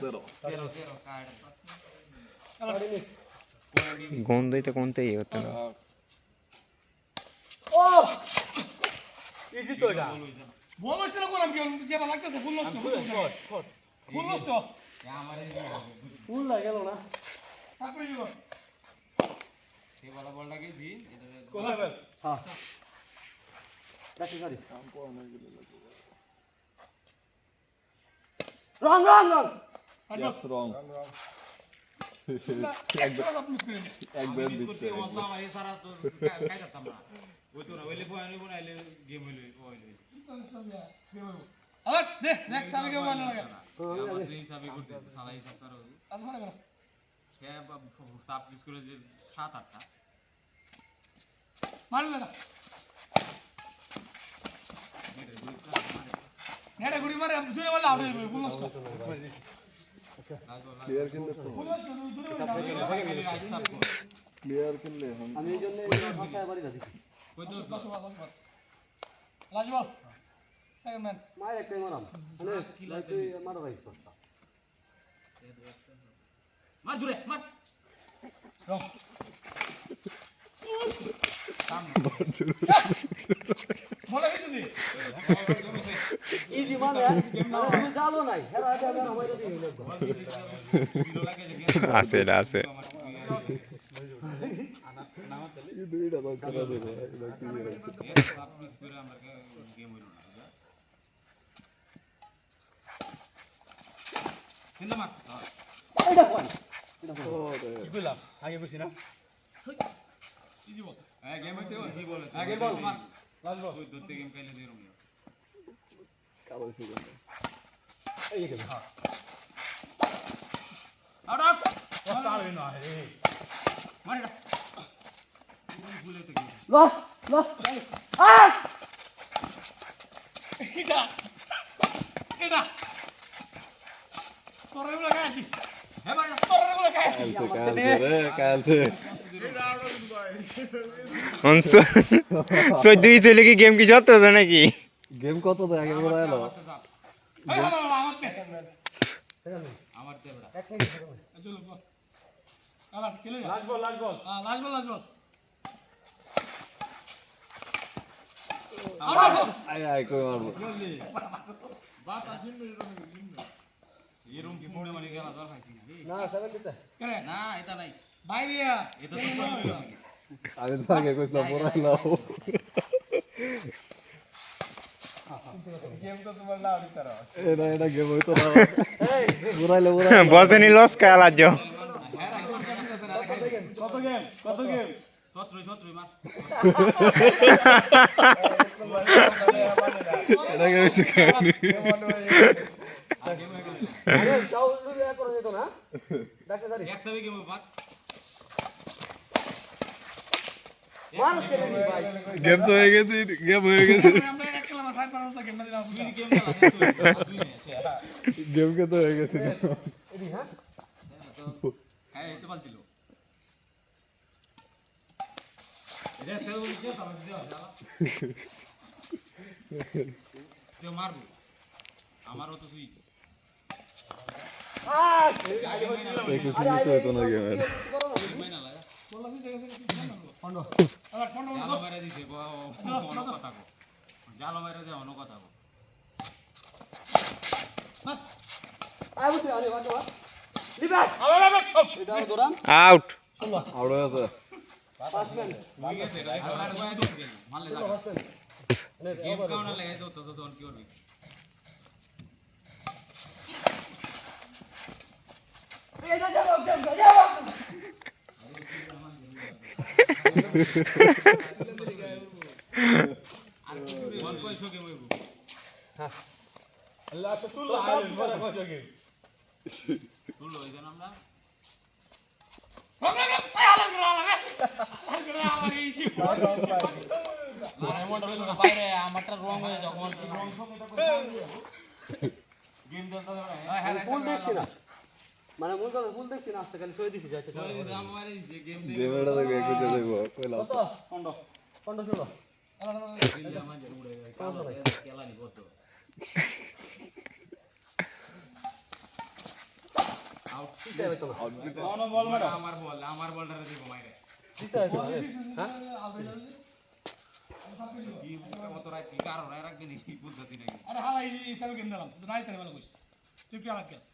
তেরো গন্ধইতে কোনতে ইয়ে করতে না ও ইজি তো এটা বল হচ্ছে না কোন যেটা লাগতেছে ফুল নষ্ট ফুল নষ্ট ফুল না গেল না তারপরে গেল হ্যাঁ দেখি গাড়ি রং রং রং Yes, wrong. একবার আপনি করে দিন একবার দিচ্ছে আবার দে নেক্সট মানে লাগে আজ মানে সাত আটটা মারলে না নেড়ে গুড়ি মারে জুড়ে মারলে আউট হয়ে নষ্ট প্লেয়ার কিনলে তো প্লেয়ার কিনলে আমি এই জন্য ভাষায় বাড়ি যাচ্ছি লাজবাল সেকেন্ড ম্যান মায়ের একটাই মারাম মানে মারা মার মার। মানে এটা আছে এটা আছে কিন্তু হ্যাঁ গেম হইতে জি বলে আগে বল মার। লাজবাল তুই ধরতে গেম খেলে দিয়ে রুমিও। কালো ছিল। এই গেল আউট আউট মার এটা ভুলে তো গেম ল ল। আ! এটা। এটা। তোর এগুলো খাইছি হ্যাঁ মার তোর কালছে চোদ্দই চলে কি গেম কি যত নাকি? গেম কত তো আগে বড় এলো এই হলো আমার তে আমার দেবড়া চলো বল আলা খেলে লাজবাল লাজবাল হ্যাঁ লাজবাল লাজবাল আয় আয় কই মারবো? এই রুম কি মুড়ে মানে গেলা জল খাইছি না এটা নাই বাইরে এটা তো আমি তো আগে কইছিলাম বড় এলো এটা এটা গেম হইতো না বুড়াইলে বুড়াইলে বসেনি লস কালাজ কত গেম কত গেম শত্রু শত্রু মার এটা গেম হইছে কাহিনী আরে যাও লুই করে যেত না ডাক্তার গেম ভাই। তো হয়ে গেছে গেম হয়ে গেছে। গেম কে তো হয়ে গেছে। আমারও তো তুই আ একুশ মিনিট হইতো না গেমের। মাইনা লাগা গেছে জালো মেরে দিছে অন্য কথা জালো মেরে দে অন্য কথা আউট আউট হয়ে মারলে গেম লাগাই তো তো কি করবি এটা যাও যাও যাও কোন পয়সা গেম হইব আল্লাহ তো তুল আইল বড় কত গেম তুই লই দেন আমরা আমারটা রং হয়ে যাও গেম হ্যাঁ দেখছি না। মানে মূল কথা ভুল দেখছি না আজকে খালি ছয় দিছি যাচ্ছে দেবেটা দেখবে একটু দেব কইলাম কত পন্ড পন্ড ষোলো আমার বল আমার বলটা দিব মাইরে কত? রাখি কারও রাখবি নাকি পদ্ধতি নাকি আরে হালাই কেন দিলাম নাই তাহলে ভালো কইস। তুই পেয়ালা আলাদা